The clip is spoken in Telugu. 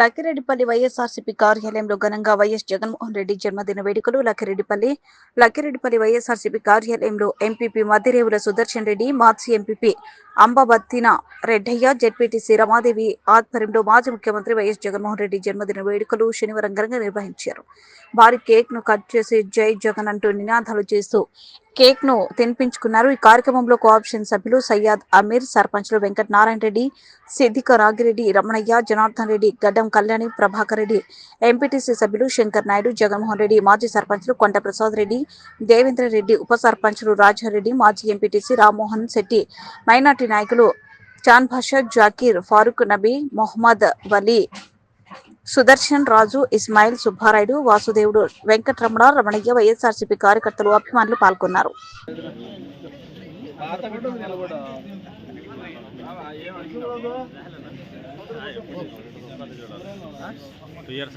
లక్కిరెడ్డిపల్లి వైఎస్ఆర్సీపీ కార్యాలయంలో ఘనంగా వైఎస్ జగన్మోహన్ రెడ్డి జన్మదిన వేడుకలు లక్కిరెడ్డిపల్లి లక్కిరెడ్డిపల్లి వైఎస్ఆర్సీపీ కార్యాలయంలో ఎంపీపీ మద్దిరేవుల సుదర్శన్ రెడ్డి మాజీ ఎంపీపీ అంబబత్తిన రెడ్డయ్య జెడ్పీటీసీ రమాదేవి ఆధ్వర్యంలో మాజీ ముఖ్యమంత్రి వైఎస్ జగన్మోహన్ రెడ్డి జన్మదిన వేడుకలు శనివారం ఘనంగా నిర్వహించారు. భారీ కేక్ను కట్ చేసి జై జగన్ అంటూ నినాదాలు చేస్తూ కేక్ను తినిపించుకున్నారు. ఈ కార్యక్రమంలో కోఆప్షన్ సభ్యులు సయ్యాద్ అమీర్ సర్పంచ్లు వెంకట నారాయణ రెడ్డి సిద్దిక రాగిరెడ్డి రమణయ్య జనార్దన్ రెడ్డి గడ్డం కళ్యాణి ప్రభాకర్ రెడ్డి ఎంపీటీసీ సభ్యులు శంకర్ నాయుడు జగన్మోహన్ రెడ్డి మాజీ సర్పంచ్లు కొండ ప్రసాద్ రెడ్డి దేవేంద్ర రెడ్డి ఉప సర్పంచ్లు రాజారెడ్డి మాజీ ఎంపీటీసీ రామ్మోహన్ శెట్టి మైనార్టీ నాయకులు చాన్ భాషా జాకీర్ ఫారూక్ నబీ మొహమ్మద్ వలీ సుదర్శన్ రాజు ఇస్మాయిల్ సుబ్బారాయుడు వాసుదేవుడు వెంకటరమణ రమణయ్య వైఎస్ఆర్సీపీ కార్యకర్తలు అభిమానులు పాల్గొన్నారు. ఇయర్స్